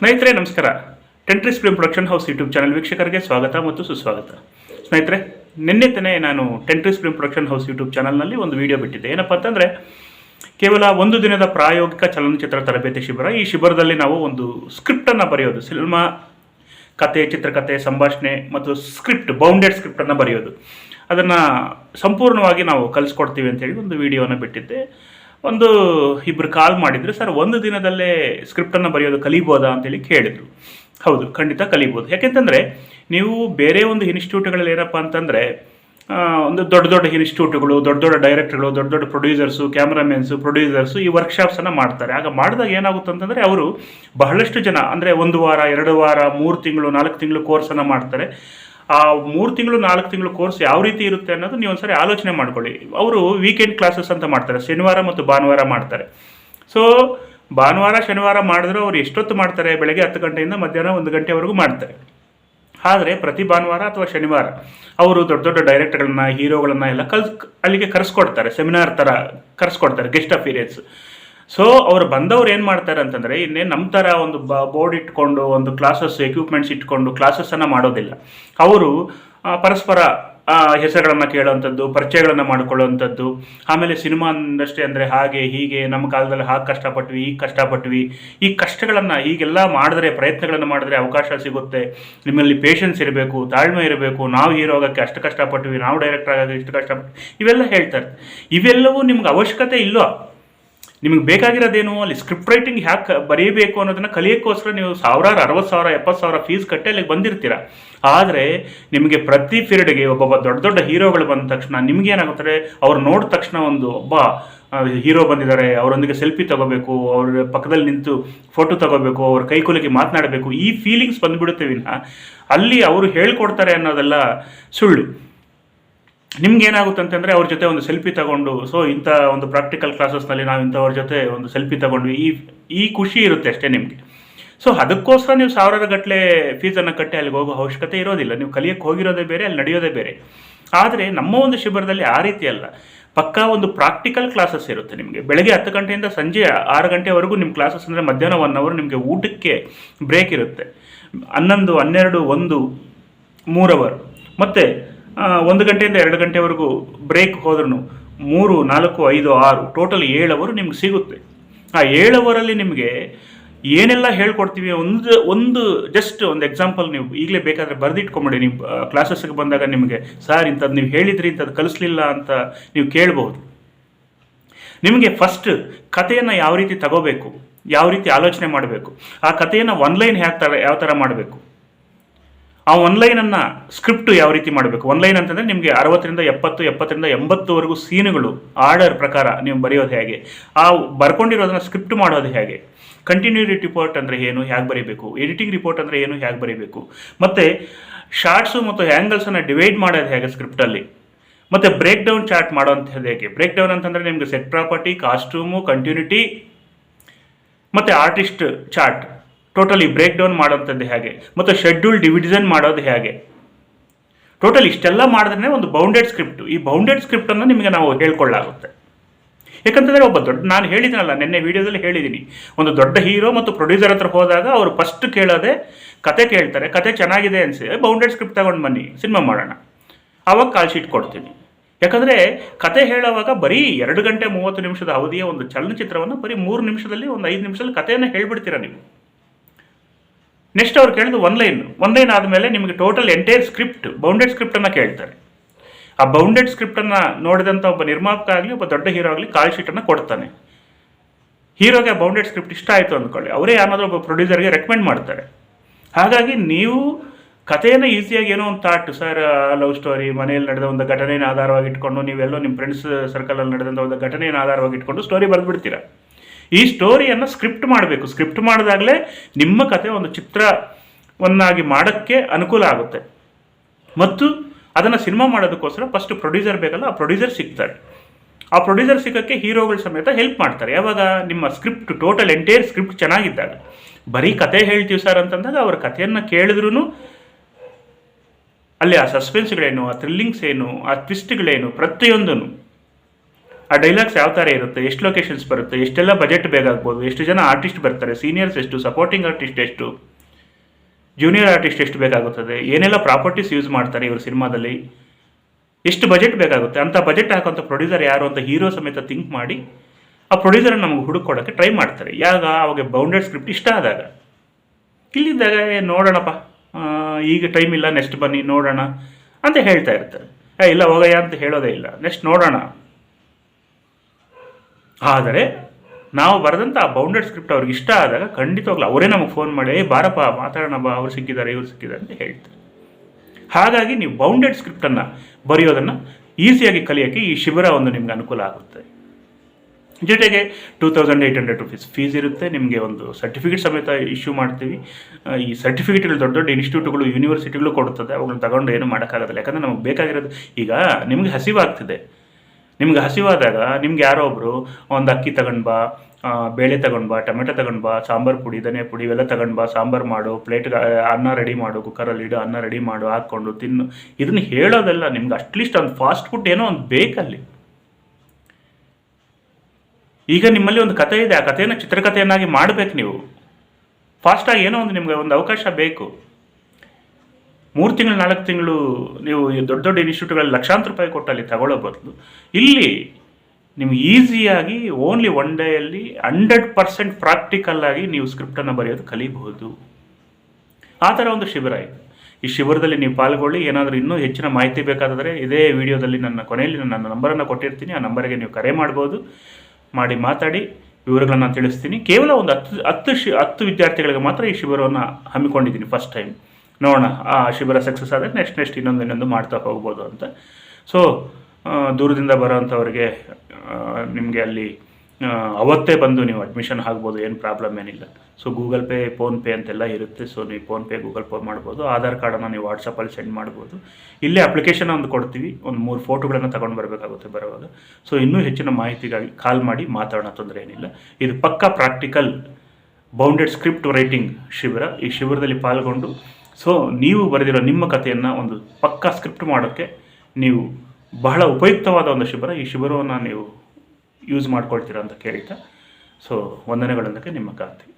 ಸ್ನೇಹಿತರೆ, ನಮಸ್ಕಾರ. ಟೆಂಟ್ರಿಸ್ film production house YouTube channel ವೀಕ್ಷಕರಿಗೆ ಸ್ವಾಗತ ಮತ್ತು ಸುಸ್ವಾಗತ. ಸ್ನೇಹಿತರೆ, ನಿನ್ನೆ ತಾನೇ ನಾನು ಟೆಂಟ್ರಿಸ್ ಫಿಲ್ಮ್ ಪ್ರೊಡಕ್ಷನ್ ಹೌಸ್ ಯೂಟ್ಯೂಬ್ ಚಾನಲ್ನಲ್ಲಿ ಒಂದು ವಿಡಿಯೋ ಬಿಟ್ಟಿದ್ದೆ. ಏನಪ್ಪ ಅಂತಂದರೆ, ಕೇವಲ ಒಂದು ದಿನದ ಪ್ರಾಯೋಗಿಕ ಚಲನಚಿತ್ರ ತರಬೇತಿ ಶಿಬಿರ. ಈ ಶಿಬಿರದಲ್ಲಿ ನಾವು ಒಂದು ಸ್ಕ್ರಿಪ್ಟನ್ನು ಬರೆಯೋದು. ಸಿನಿಮಾ ಕತೆ ಚಿತ್ರಕಥೆ ಸಂಭಾಷಣೆ ಮತ್ತು ಸ್ಕ್ರಿಪ್ಟ್ ಬೌಂಡೆಡ್ ಸ್ಕ್ರಿಪ್ಟನ್ನು ಬರೆಯೋದು. ಅದನ್ನು ಸಂಪೂರ್ಣವಾಗಿ ನಾವು ಕಲಿಸ್ಕೊಡ್ತೀವಿ ಅಂತೇಳಿ ಒಂದು ವಿಡಿಯೋನ ಬಿಟ್ಟಿದ್ದೆ. ಒಂದು ಇಬ್ಬರು ಕಾಲ್ ಮಾಡಿದ್ರು, ಸರ್, ಒಂದು ದಿನದಲ್ಲೇ ಸ್ಕ್ರಿಪ್ಟನ್ನು ಬರೆಯೋದು ಕಲಿಬೋದಾ? ಅಂತೇಳಿ ಕೇಳಿದರು. ಹೌದು, ಖಂಡಿತ ಕಲಿಬೋದು. ಯಾಕೆಂತಂದರೆ, ನೀವು ಬೇರೆ ಒಂದು ಇನ್ಸ್ಟಿಟ್ಯೂಟ್ಗಳಲ್ಲಿ ಏನಪ್ಪ ಅಂತಂದರೆ ಒಂದು ದೊಡ್ಡ ದೊಡ್ಡ ಇನ್ಸ್ಟಿಟ್ಯೂಟ್ಗಳು ದೊಡ್ಡ ದೊಡ್ಡ ಡೈರೆಕ್ಟರ್ಗಳು ದೊಡ್ಡ ದೊಡ್ಡ ಪ್ರೊಡ್ಯೂಸರ್ಸು ಕ್ಯಾಮ್ರಾಮೆನ್ಸು ಪ್ರೊಡ್ಯೂಸರ್ಸು ಈ ವರ್ಕ್ಶಾಪ್ಸನ್ನು ಮಾಡ್ತಾರೆ. ಆಗ ಮಾಡಿದಾಗ ಏನಾಗುತ್ತೆ ಅಂತಂದರೆ, ಅವರು ಬಹಳಷ್ಟು ಜನ, ಅಂದರೆ ಒಂದು ವಾರ, ಎರಡು ವಾರ, ಮೂರು ತಿಂಗಳು, ನಾಲ್ಕು ತಿಂಗಳು ಕೋರ್ಸನ್ನು ಮಾಡ್ತಾರೆ. ಆ ಮೂರು ತಿಂಗಳು, ನಾಲ್ಕು ತಿಂಗಳು ಕೋರ್ಸ್ ಯಾವ ರೀತಿ ಇರುತ್ತೆ ಅನ್ನೋದು ನೀವು ಒಂದ್ಸರಿ ಆಲೋಚನೆ ಮಾಡ್ಕೊಳ್ಳಿ. ಅವರು ವೀಕೆಂಡ್ ಕ್ಲಾಸಸ್ ಅಂತ ಮಾಡ್ತಾರೆ, ಶನಿವಾರ ಮತ್ತು ಭಾನುವಾರ ಮಾಡ್ತಾರೆ. ಸೊ ಭಾನುವಾರ, ಶನಿವಾರ ಮಾಡಿದ್ರೆ ಅವ್ರು ಎಷ್ಟೊತ್ತು ಮಾಡ್ತಾರೆ? ಬೆಳಗ್ಗೆ ಹತ್ತು ಗಂಟೆಯಿಂದ ಮಧ್ಯಾಹ್ನ ಒಂದು ಗಂಟೆವರೆಗೂ ಮಾಡ್ತಾರೆ. ಆದರೆ ಪ್ರತಿ ಭಾನುವಾರ ಅಥವಾ ಶನಿವಾರ ಅವರು ದೊಡ್ಡ ದೊಡ್ಡ ಡೈರೆಕ್ಟರ್ಗಳನ್ನ ಹೀರೋಗಳನ್ನ ಎಲ್ಲ ಕಲ್ಸ್, ಅಲ್ಲಿಗೆ ಕರೆಸ್ಕೊಡ್ತಾರೆ ಸೆಮಿನಾರ್ ಥರ ಕರೆಸ್ಕೊಡ್ತಾರೆ ಗೆಸ್ಟ್ ಅಪೀರಿಯನ್ಸ್ ಸೊ ಅವ್ರು ಬಂದವ್ರು ಏನು ಮಾಡ್ತಾರೆ ಅಂತಂದರೆ, ಇನ್ನೇ ನಮ್ಮ ಥರ ಒಂದು ಬ ಬೋರ್ಡ್ ಇಟ್ಕೊಂಡು, ಒಂದು ಕ್ಲಾಸಸ್ ಎಕ್ವಿಪ್ಮೆಂಟ್ಸ್ ಇಟ್ಕೊಂಡು ಕ್ಲಾಸಸ್ಸನ್ನು ಮಾಡೋದಿಲ್ಲ. ಅವರು ಪರಸ್ಪರ ಹೆಸರುಗಳನ್ನು ಕೇಳೋವಂಥದ್ದು, ಪರಿಚಯಗಳನ್ನು ಮಾಡಿಕೊಳ್ಳುವಂಥದ್ದು, ಆಮೇಲೆ ಸಿನಿಮಾ ಇಂಡಸ್ಟ್ರಿ ಅಂದರೆ ಹಾಗೆ, ಹೀಗೆ, ನಮ್ಮ ಕಾಲದಲ್ಲಿ ಹಾಗೆ ಕಷ್ಟಪಟ್ವಿ ಈಗ ಕಷ್ಟಪಟ್ವಿ, ಈ ಕಷ್ಟಗಳನ್ನು ಹೀಗೆಲ್ಲ ಮಾಡಿದ್ರೆ, ಪ್ರಯತ್ನಗಳನ್ನು ಮಾಡಿದ್ರೆ ಅವಕಾಶ ಸಿಗುತ್ತೆ. ನಿಮ್ಮಲ್ಲಿ ಪೇಷನ್ಸ್ ಇರಬೇಕು, ತಾಳ್ಮೆ ಇರಬೇಕು, ನಾವು ಹೀರೋ ಆಗೋಕ್ಕೆ ಅಷ್ಟು ಕಷ್ಟಪಟ್ವಿ, ನಾವು ಡೈರೆಕ್ಟರ್ ಆಗೋಕ್ಕೆ ಇಷ್ಟು ಕಷ್ಟಪಟ್ಟು ಇವೆಲ್ಲ ಹೇಳ್ತಾರೆ ಇವೆಲ್ಲವೂ ನಿಮ್ಗೆ ಅವಶ್ಯಕತೆ ಇಲ್ವಾ? ನಿಮಗೆ ಬೇಕಾಗಿರೋದೇನು? ಅಲ್ಲಿ ಸ್ಕ್ರಿಪ್ಟ್ ರೈಟಿಂಗ್ ಯಾಕೆ ಬರೀಬೇಕು ಅನ್ನೋದನ್ನು ಕಲಿಯೋಕ್ಕೋಸ್ಕರ ನೀವು ಸಾವಿರಾರು, ಅರವತ್ತು ಸಾವಿರ, ಎಪ್ಪತ್ತು ಸಾವಿರ ಫೀಸ್ ಕಟ್ಟಿ ಅಲ್ಲಿಗೆ ಬಂದಿರ್ತೀರ. ಆದರೆ ನಿಮಗೆ ಪ್ರತಿ ಪೀರಿಯಡ್ಗೆ ಒಬ್ಬೊಬ್ಬ ದೊಡ್ಡ ದೊಡ್ಡ ಹೀರೋಗಳು ಬಂದ ತಕ್ಷಣ ನಿಮ್ಗೇನಾಗುತ್ತಾರೆ ಅವ್ರು ನೋಡಿದ ತಕ್ಷಣ ಒಂದು ಒಬ್ಬ ಹೀರೋ ಬಂದಿದ್ದಾರೆ, ಅವರೊಂದಿಗೆ ಸೆಲ್ಫಿ ತಗೋಬೇಕು, ಅವ್ರ ಪಕ್ಕದಲ್ಲಿ ನಿಂತು ಫೋಟೋ ತಗೋಬೇಕು, ಅವ್ರ ಕೈಕುಲುಕಿ ಮಾತನಾಡಬೇಕು. ಈ ಫೀಲಿಂಗ್ಸ್ ಬಂದುಬಿಡುತ್ತೆ ವಿನ. ಅಲ್ಲಿ ಅವರು ಹೇಳ್ಕೊಡ್ತಾರೆ ಅನ್ನೋದೆಲ್ಲ ಸುಳ್ಳು. ನಿಮ್ಗೆ ಏನಾಗುತ್ತೆ ಅಂತಂದರೆ ಅವ್ರ ಜೊತೆ ಒಂದು ಸೆಲ್ಫಿ ತಗೊಂಡು ಸೊ ಇಂಥ ಒಂದು ಪ್ರಾಕ್ಟಿಕಲ್ ಕ್ಲಾಸಸ್ನಲ್ಲಿ ನಾವು ಇಂಥವ್ರ ಜೊತೆ ಒಂದು ಸೆಲ್ಫಿ ತಗೊಂಡು, ಈ ಈ ಖುಷಿ ಇರುತ್ತೆ ಅಷ್ಟೇ ನಿಮಗೆ. ಸೊ ಅದಕ್ಕೋಸ್ಕರ ನೀವು ಸಾವಿರಾರು ಗಟ್ಟಲೆ ಫೀಸನ್ನು ಕಟ್ಟಿ ಅಲ್ಲಿಗೆ ಹೋಗೋ ಅವಶ್ಯಕತೆ ಇರೋದಿಲ್ಲ. ನೀವು ಕಲಿಯಕ್ಕೆ ಹೋಗಿರೋದೇ ಬೇರೆ, ಅಲ್ಲಿ ನಡೆಯೋದೇ ಬೇರೆ. ಆದರೆ ನಮ್ಮ ಒಂದು ಶಿಬಿರದಲ್ಲಿ ಆ ರೀತಿ ಅಲ್ಲ. ಪಕ್ಕಾ ಒಂದು ಪ್ರಾಕ್ಟಿಕಲ್ ಕ್ಲಾಸಸ್ ಇರುತ್ತೆ ನಿಮಗೆ. ಬೆಳಗ್ಗೆ ಹತ್ತು ಗಂಟೆಯಿಂದ ಸಂಜೆ ಆರು ಗಂಟೆವರೆಗೂ ನಿಮ್ಮ ಕ್ಲಾಸಸ್ ಅಂದರೆ ಮಧ್ಯಾಹ್ನ ಒನ್ ಅವರ್ ನಿಮಗೆ ಊಟಕ್ಕೆ ಬ್ರೇಕ್ ಇರುತ್ತೆ. ಹನ್ನೊಂದು, ಹನ್ನೆರಡು, ಒಂದು ಮೂರು ಅವರ್ ಮತ್ತು ಒಂದು ಗಂಟೆಯಿಂದ ಎರಡು ಗಂಟೆವರೆಗೂ ಬ್ರೇಕ್ ಹೋದ್ರೂ ಮೂರು, ನಾಲ್ಕು, ಐದು, ಆರು ಟೋಟಲ್ ಏಳು ಅವರು ನಿಮ್ಗೆ ಸಿಗುತ್ತೆ. ಆ ಏಳು ಅವರಲ್ಲಿ ನಿಮಗೆ ಏನೆಲ್ಲ ಹೇಳ್ಕೊಡ್ತೀವಿ ಒಂದು ಒಂದು ಜಸ್ಟ್ ಒಂದು ಎಕ್ಸಾಂಪಲ್ ನೀವು ಈಗಲೇ ಬೇಕಾದರೆ ಬರೆದಿಟ್ಕೊಂಬಿಡಿ. ನೀವು ಕ್ಲಾಸಸ್ಗೆ ಬಂದಾಗ ನಿಮಗೆ ಸರ್ ಇಂಥದ್ದು ನೀವು ಹೇಳಿದ್ರಿ ಇಂಥದ್ದು ಕಲಿಸ್ಲಿಲ್ಲ ಅಂತ ನೀವು ಕೇಳಬಹುದು. ನಿಮಗೆ ಫಸ್ಟ್ ಕಥೆಯನ್ನು ಯಾವ ರೀತಿ ತಗೋಬೇಕು, ಯಾವ ರೀತಿ ಆಲೋಚನೆ ಮಾಡಬೇಕು, ಆ ಕಥೆಯನ್ನು ಒನ್ಲೈನ್ ಹೇಗೆ ಥರ ಯಾವ ಥರ ಮಾಡಬೇಕು? ಆ ಒನ್ಲೈನನ್ನು ಸ್ಕ್ರಿಪ್ಟ್ ಯಾವ ರೀತಿ ಮಾಡಬೇಕು? ಒನ್ಲೈನ್ ಅಂತಂದರೆ ನಿಮಗೆ ಅರವತ್ತರಿಂದ ಎಪ್ಪತ್ತು, ಎಪ್ಪತ್ತರಿಂದ ಎಂಬತ್ತುವರೆಗೂ ಸೀನುಗಳು ಆರ್ಡರ್ ಪ್ರಕಾರ ನೀವು ಬರೆಯೋದು ಹೇಗೆ? ಆ ಬರ್ಕೊಂಡಿರೋದನ್ನ ಸ್ಕ್ರಿಪ್ಟ್ ಮಾಡೋದು ಹೇಗೆ? ಕಂಟಿನ್ಯೂಟಿ ರಿಪೋರ್ಟ್ ಅಂದರೆ ಏನು? ಹೇಗೆ ಬರೀಬೇಕು? ಎಡಿಟಿಂಗ್ ರಿಪೋರ್ಟ್ ಅಂದರೆ ಏನು? ಹೇಗೆ ಬರೀಬೇಕು? ಮತ್ತು ಶಾರ್ಟ್ಸು ಮತ್ತು ಹ್ಯಾಂಗಲ್ಸನ್ನು ಡಿವೈಡ್ ಮಾಡೋದು ಹೇಗೆ ಸ್ಕ್ರಿಪ್ಟಲ್ಲಿ ಮತ್ತು ಬ್ರೇಕ್ ಡೌನ್ ಚಾರ್ಟ್ ಮಾಡೋವಂಥದ್ದು ಹೇಗೆ? ಬ್ರೇಕ್ ಡೌನ್ ಅಂತಂದರೆ ನಿಮಗೆ ಸೆಟ್ ಪ್ರಾಪರ್ಟಿ ಕಾಸ್ಟ್ಯೂಮು ಕಂಟಿನ್ಯೂಟಿ ಮತ್ತು artist chart totally break down ಮಾಡೋಂಥದ್ದು ಹೇಗೆ? ಮತ್ತು ಶೆಡ್ಯೂಲ್ ಡಿವಿಷನ್ ಮಾಡೋದು ಹೇಗೆ? ಟೋಟಲ್ ಇಷ್ಟೆಲ್ಲ ಮಾಡಿದ್ರೆ ಒಂದು ಬೌಂಡೆಡ್ ಸ್ಕ್ರಿಪ್ಟ್ ಈ ಬೌಂಡೆಡ್ ಸ್ಕ್ರಿಪ್ಟನ್ನು ನಿಮಗೆ ನಾವು ಹೇಳ್ಕೊಳ್ಳಾಗುತ್ತೆ ಯಾಕಂತಂದರೆ ಒಬ್ಬ ದೊಡ್ಡ, ನಾನು ಹೇಳಿದ್ದೀನಲ್ಲ ನಿನ್ನೆ ವಿಡಿಯೋದಲ್ಲಿ ಹೇಳಿದ್ದೀನಿ ಒಂದು ದೊಡ್ಡ ಹೀರೋ ಮತ್ತು ಪ್ರೊಡ್ಯೂಸರ್ ಹತ್ರ ಹೋದಾಗ ಅವರು ಫಸ್ಟ್ ಕೇಳೋದೆ ಕತೆ ಕೇಳ್ತಾರೆ, ಕತೆ ಚೆನ್ನಾಗಿದೆ ಅನಿಸಿ ಬೌಂಡೆಡ್ ಸ್ಕ್ರಿಪ್ಟ್ ತಗೊಂಡು ಬನ್ನಿ ಸಿನಿಮಾ ಮಾಡೋಣ. ಆವಾಗ ಕಾಲ್ ಶೀಟ್ ಕೊಡ್ತೀನಿ. ಯಾಕಂದರೆ ಕತೆ ಹೇಳುವಾಗ ಬರೀ ಎರಡು ಗಂಟೆ ಮೂವತ್ತು ನಿಮಿಷದ ಅವಧಿಯ ಒಂದು ಚಲನಚಿತ್ರವನ್ನು ಬರೀ ಮೂರು ನಿಮಿಷದಲ್ಲಿ, ಒಂದು ಐದು ನಿಮಿಷದಲ್ಲಿ ಕಥೆಯನ್ನು ಹೇಳ್ಬಿಡ್ತೀರಾ ನೀವು? ನೆಕ್ಸ್ಟ್ ಅವ್ರು ಕೇಳಿದ್ದು ಒನ್ ಲೈನ್ ಒನ್ ಲೈನ್ ಆದಮೇಲೆ ನಿಮಗೆ ಟೋಟಲ್ ಎಂಟೈರ್ ಸ್ಕ್ರಿಪ್ಟ್ ಬೌಂಡೆಡ್ ಸ್ಕ್ರಿಪ್ಟನ್ನು ಕೇಳ್ತಾರೆ. ಆ ಬೌಂಡೆಡ್ ಸ್ಕ್ರಿಪ್ಟನ್ನು ನೋಡಿದಂಥ ಒಬ್ಬ ನಿರ್ಮಾಪಕ ಆಗಲಿ, ಒಬ್ಬ ದೊಡ್ಡ ಹೀರೋ ಆಗಲಿ ಕಾಲ್ ಶೀಟನ್ನು ಕೊಡ್ತಾನೆ. ಹೀರೋಗೆ ಬೌಂಡೆಡ್ ಸ್ಕ್ರಿಪ್ಟ್ ಇಷ್ಟ ಆಯಿತು ಅಂದ್ಕೊಳ್ಳಿ. ಅವರೇ ಯಾರಾದರೂ ಒಬ್ಬ ಪ್ರೊಡ್ಯೂಸರ್ಗೆ ರೆಕಮೆಂಡ್ ಮಾಡ್ತಾರೆ. ಹಾಗಾಗಿ ನೀವು ಕಥೆಯನ್ನು ಈಸಿಯಾಗಿ ಏನೋ ಒಂದು ಥಾಟ್ ಸರ್ ಲವ್ ಸ್ಟೋರಿ ಮನೆಯಲ್ಲಿ ನಡೆದ ಒಂದು ಘಟನೆಯನ್ನು ಆಧಾರವಾಗಿ ಇಟ್ಕೊಂಡು ನೀವೆಲ್ಲೋ ನಿಮ್ಮ ಫ್ರೆಂಡ್ಸ್ ಸರ್ಕಲಲ್ಲಿ ನಡೆದಂಥ ಒಂದು ಘಟನೆಯನ್ನು ಆಧಾರವಾಗಿ ಇಟ್ಕೊಂಡು ಸ್ಟೋರಿ ಬರೆದ್ಬಿಡ್ತೀರಾ ಈ ಸ್ಟೋರಿಯನ್ನು ಸ್ಕ್ರಿಪ್ಟ್ ಮಾಡಬೇಕು. ಸ್ಕ್ರಿಪ್ಟ್ ಮಾಡಿದಾಗಲೇ ನಿಮ್ಮ ಕತೆ ಒಂದು ಚಿತ್ರವನ್ನಾಗಿ ಮಾಡೋಕ್ಕೆ ಅನುಕೂಲ ಆಗುತ್ತೆ. ಮತ್ತು ಅದನ್ನು ಸಿನಿಮಾ ಮಾಡೋದಕ್ಕೋಸ್ಕರ ಫಸ್ಟ್ ಪ್ರೊಡ್ಯೂಸರ್ ಬೇಕಲ್ಲ, ಆ ಪ್ರೊಡ್ಯೂಸರ್ ಸಿಗ್ತಾರೆ. ಆ ಪ್ರೊಡ್ಯೂಸರ್ ಸಿಗೋಕ್ಕೆ ಹೀರೋಗಳ ಸಮೇತ ಹೆಲ್ಪ್ ಮಾಡ್ತಾರೆ. ಯಾವಾಗ ನಿಮ್ಮ ಸ್ಕ್ರಿಪ್ಟ್ ಟೋಟಲ್ ಎಂಟೈರ್ ಸ್ಕ್ರಿಪ್ಟ್ ಚೆನ್ನಾಗಿದ್ದಾಗ. ಬರೀ ಕತೆ ಹೇಳ್ತೀವಿ ಸರ್ ಅಂತಂದಾಗ ಅವ್ರ ಕಥೆಯನ್ನು ಕೇಳಿದ್ರೂ ಅಲ್ಲಿ ಆ ಸಸ್ಪೆನ್ಸ್ಗಳೇನು ಆ ಥ್ರಿಲ್ಲಿಂಗ್ಸ್ ಏನು, ಆ ಟ್ವಿಸ್ಟ್ಗಳೇನು ಪ್ರತಿಯೊಂದನ್ನು ಆ ಡೈಲಾಗ್ಸ್ ಯಾವ ಥರ ಇರುತ್ತೆ, ಎಷ್ಟು ಲೊಕೇಶನ್ಸ್ ಬರುತ್ತೆ, ಎಷ್ಟೆಲ್ಲ ಬಜೆಟ್ ಬೇಕಾಗ್ಬೋದು ಎಷ್ಟು ಜನ ಆರ್ಟಿಸ್ಟ್ ಬರ್ತಾರೆ ಸೀನಿಯರ್ಸ್ ಎಷ್ಟು ಸಪೋರ್ಟಿಂಗ್ ಆರ್ಟಿಸ್ಟ್ ಎಷ್ಟು ಜೂನಿಯರ್ ಆರ್ಟಿಸ್ಟ್ ಎಷ್ಟು ಬೇಕಾಗುತ್ತದೆ ಏನೆಲ್ಲ ಪ್ರಾಪರ್ಟೀಸ್ ಯೂಸ್ ಮಾಡ್ತಾರೆ ಇವರು ಸಿನಿಮಾದಲ್ಲಿ, ಎಷ್ಟು ಬಜೆಟ್ ಬೇಕಾಗುತ್ತೆ ಅಂತ ಬಜೆಟ್ ಹಾಕೋಂಥ ಪ್ರೊಡ್ಯೂಸರ್ ಯಾರು ಅಂತ ಹೀರೋ ಸಮೇತ ಥಿಂಕ್ ಮಾಡಿ, ಆ ಪ್ರೊಡ್ಯೂಸರ್ ನಮಗೆ ಹುಡುಕೊಡೋಕ್ಕೆ ಟ್ರೈ ಮಾಡ್ತಾರೆ. ಯಾವಾಗ? ಅವಾಗ ಬೌಂಡೆಡ್ ಸ್ಕ್ರಿಪ್ಟ್ ಇಷ್ಟ ಆದಾಗ. ಇಲ್ಲಿದ್ದಾಗ ನೋಡೋಣಪ್ಪ ಈಗ ಟೈಮ್ ಇಲ್ಲ ನೆಕ್ಸ್ಟ್ ಬನ್ನಿ, ನೋಡೋಣ, ಅಂತ ಹೇಳ್ತಾ ಇರ್ತಾರೆ. ಇಲ್ಲ ಹೋಗಯ್ಯ ಅಂತ ಹೇಳೋದೇ ಇಲ್ಲ ನೆಕ್ಸ್ಟ್ ನೋಡೋಣ. ಆದರೆ ನಾವು ಬರೆದಂಥ ಬೌಂಡೆಡ್ ಸ್ಕ್ರಿಪ್ಟ್ ಅವ್ರಿಗೆ ಇಷ್ಟ ಆದಾಗ ಖಂಡಿತವಾಗ್ಲೂ ಅವರೇ ನಮಗೆ ಫೋನ್ ಮಾಡಿ, ಏ, ಬಾರಪ್ಪ, ಮಾತಾಡೋಣ, ಬಾ, ಅವ್ರು ಸಿಕ್ಕಿದ್ದಾರೆ, ಇವ್ರು ಸಿಕ್ಕಿದ್ದಾರೆ ಅಂತ ಹೇಳ್ತಾರೆ. ಹಾಗಾಗಿ ನೀವು ಬೌಂಡೆಡ್ ಸ್ಕ್ರಿಪ್ಟನ್ನು ಬರೆಯೋದನ್ನು ಈಸಿಯಾಗಿ ಕಲಿಯೋಕ್ಕೆ ಈ ಶಿಬಿರ ಒಂದು ನಿಮ್ಗೆ ಅನುಕೂಲ ಆಗುತ್ತೆ. ಜೊತೆಗೆ two thousand eight hundred rupees fees ಇರುತ್ತೆ. ನಿಮಗೆ ಒಂದು ಸರ್ಟಿಫಿಕೇಟ್ ಸಮೇತ ಇಶ್ಯೂ ಮಾಡ್ತೀವಿ. ಈ ಸರ್ಟಿಫಿಕೇಟ್ಗಳು ದೊಡ್ಡ ದೊಡ್ಡ ಇನ್ಸ್ಟಿಟ್ಯೂಟ್ಗಳು ಯೂನಿವರ್ಸಿಟಿಗಳು ಕೊಡುತ್ತದೆ. ಅವುಗಳನ್ನ ತಗೊಂಡು ಏನು ಮಾಡೋಕ್ಕಾಗೋದಿಲ್ಲ. ಯಾಕಂದರೆ ನಮಗೆ ಬೇಕಾಗಿರೋದು ಈಗ ನಿಮಗೆ ಹಸಿವಾಗ್ತಿದೆ. ನಿಮ್ಗೆ ಹಸಿವಾದಾಗ ನಿಮ್ಗೆ ಯಾರೋ ಒಬ್ಬರು ಒಂದು ಅಕ್ಕಿ ತಗೊಂಡು ಬಾ ಬೇಳೆ ತಗೊಂಡು ಬಾ, ಟೊಮೆಟೊ ತಗೊಂಡು ಬಾ, ಸಾಂಬಾರು ಪುಡಿ, ಧನಿಯಾ ಪುಡಿ ಇವೆಲ್ಲ ತಗೊಂಡು ಬಾ, ಸಾಂಬಾರು ಮಾಡು ಪ್ಲೇಟ್ ಅನ್ನ ರೆಡಿ ಮಾಡು ಕುಕ್ಕರಲ್ಲಿ ಇಡು, ಅನ್ನ ರೆಡಿ ಮಾಡು, ಹಾಕ್ಕೊಂಡು ತಿನ್ನು. ಇದನ್ನು ಹೇಳೋದಲ್ಲ, ನಿಮ್ಗೆ ಅಟ್ಲೀಸ್ಟ್ ಒಂದು ಫಾಸ್ಟ್ ಫುಡ್ ಏನೋ ಒಂದು ಬೇಕಲ್ಲಿ. ಈಗ ನಿಮ್ಮಲ್ಲಿ ಒಂದು ಕತೆ ಇದೆ, ಆ ಕಥೆಯನ್ನು ಚಿತ್ರಕಥೆಯನ್ನಾಗಿ ಮಾಡಬೇಕು ನೀವು. ಫಾಸ್ಟಾಗಿ ಏನೋ ಒಂದು ನಿಮಗೆ ಒಂದು ಅವಕಾಶ ಬೇಕು. ಮೂರು ತಿಂಗಳು, ನಾಲ್ಕು ತಿಂಗಳು ನೀವು ಈ ದೊಡ್ಡ ದೊಡ್ಡ ಇನ್ಸ್ಟಿಟ್ಯೂಟ್ಗಳಲ್ಲಿ ಲಕ್ಷಾಂತರ ರೂಪಾಯಿ ಕೊಟ್ಟು ಅಲ್ಲಿ ತಗೊಳ್ಳೋ ಬದಲು, ಇಲ್ಲಿ ನಿಮ್ಗೆ ಈಸಿಯಾಗಿ ಓನ್ಲಿ ಒನ್ ಡೇಯಲ್ಲಿ ಹಂಡ್ರೆಡ್ ಪರ್ಸೆಂಟ್ ಪ್ರಾಕ್ಟಿಕಲ್ ಆಗಿ ನೀವು ಸ್ಕ್ರಿಪ್ಟನ್ನು ಬರೆಯೋದು ಕಲಿಬಹುದು. ಆ ಥರ ಒಂದು ಶಿಬಿರ ಇದೆ. ಈ ಶಿಬಿರದಲ್ಲಿ ನೀವು ಪಾಲ್ಗೊಳ್ಳಿ, ಏನಾದರೂ ಇನ್ನೂ ಹೆಚ್ಚಿನ ಮಾಹಿತಿ ಬೇಕಾದರೆ ಇದೇ ವಿಡಿಯೋದಲ್ಲಿ ನನ್ನ ಕೊನೆಯಲ್ಲಿ ನನ್ನ ನಂಬರನ್ನು ಕೊಟ್ಟಿರ್ತೀನಿ. ಆ ನಂಬರಿಗೆ ನೀವು ಕರೆ ಮಾಡ್ಬೋದು. ಮಾಡಿ ಮಾತಾಡಿ, ವಿವರಗಳನ್ನು ತಿಳಿಸ್ತೀನಿ. ಕೇವಲ ಒಂದು ಹತ್ತು ಹತ್ತು ಶಿ, ಹತ್ತು ವಿದ್ಯಾರ್ಥಿಗಳಿಗೆ ಮಾತ್ರ ಈ ಶಿಬಿರವನ್ನು ಹಮ್ಮಿಕೊಂಡಿದ್ದೀನಿ ಫಸ್ಟ್ ಟೈಮ್. ನೋಡೋಣ. ಆ ಶಿಬಿರ ಸಕ್ಸಸ್ ಆದರೆ ನೆಕ್ಸ್ಟ್ ನೆಕ್ಸ್ಟ್ ಇನ್ನೊಂದು ಇನ್ನೊಂದು ಮಾಡ್ತಾ ಹೋಗ್ಬೋದು ಅಂತ. ಸೊ ದೂರದಿಂದ ಬರೋವಂಥವ್ರಿಗೆ ನಿಮಗೆ ಅಲ್ಲಿ ಅವತ್ತೇ ಬಂದು ನೀವು ಅಡ್ಮಿಷನ್ ಆಗ್ಬೋದು, ಏನು ಪ್ರಾಬ್ಲಮ್ ಏನಿಲ್ಲ. ಸೊ ಗೂಗಲ್ ಪೇ ಫೋನ್ಪೇ ಅಂತೆಲ್ಲ ಇರುತ್ತೆ. ಸೊ ನೀವು ಫೋನ್ಪೇ ಗೂಗಲ್ ಪೇ ಮಾಡ್ಬೋದು. ಆಧಾರ್ ಕಾರ್ಡನ್ನು ನೀವು ವಾಟ್ಸಪ್ಪಲ್ಲಿ ಸೆಂಡ್ ಮಾಡ್ಬೋದು. ಇಲ್ಲೇ ಅಪ್ಲಿಕೇಶನ್ ಒಂದು ಕೊಡ್ತೀವಿ. ಒಂದು ಮೂರು ಫೋಟೋಗಳನ್ನು ತಗೊಂಡು ಬರಬೇಕಾಗುತ್ತೆ ಬರುವಾಗ. ಸೊ ಇನ್ನೂ ಹೆಚ್ಚಿನ ಮಾಹಿತಿಗಾಗಿ ಕಾಲ್ ಮಾಡಿ ಮಾತಾಡೋಣ, ತೊಂದರೆ ಏನಿಲ್ಲ. ಇದು ಪಕ್ಕಾ ಪ್ರಾಕ್ಟಿಕಲ್ ಬೌಂಡೆಡ್ ಸ್ಕ್ರಿಪ್ಟ್ ರೈಟಿಂಗ್ ಶಿಬಿರ. ಈ ಶಿಬಿರದಲ್ಲಿ ಪಾಲ್ಗೊಂಡು ಸೊ ನೀವು ಬರೆದಿರೋ ನಿಮ್ಮ ಕಥೆಯನ್ನು ಒಂದು ಪಕ್ಕಾ ಸ್ಕ್ರಿಪ್ಟ್ ಮಾಡೋಕ್ಕೆ ನೀವು ಬಹಳ ಉಪಯುಕ್ತವಾದ ಒಂದು ಶಿಬಿರ, ಈ ಶಿಬಿರವನ್ನು ನೀವು ಯೂಸ್ ಮಾಡ್ಕೊಳ್ತೀರಾ ಅಂತ ಕೇಳ್ತಾ ಸೊ ವಂದನೆಗಳೊಂದಕ್ಕೆ ನಿಮ್ಮ ಕಾರ್ತಿಕ್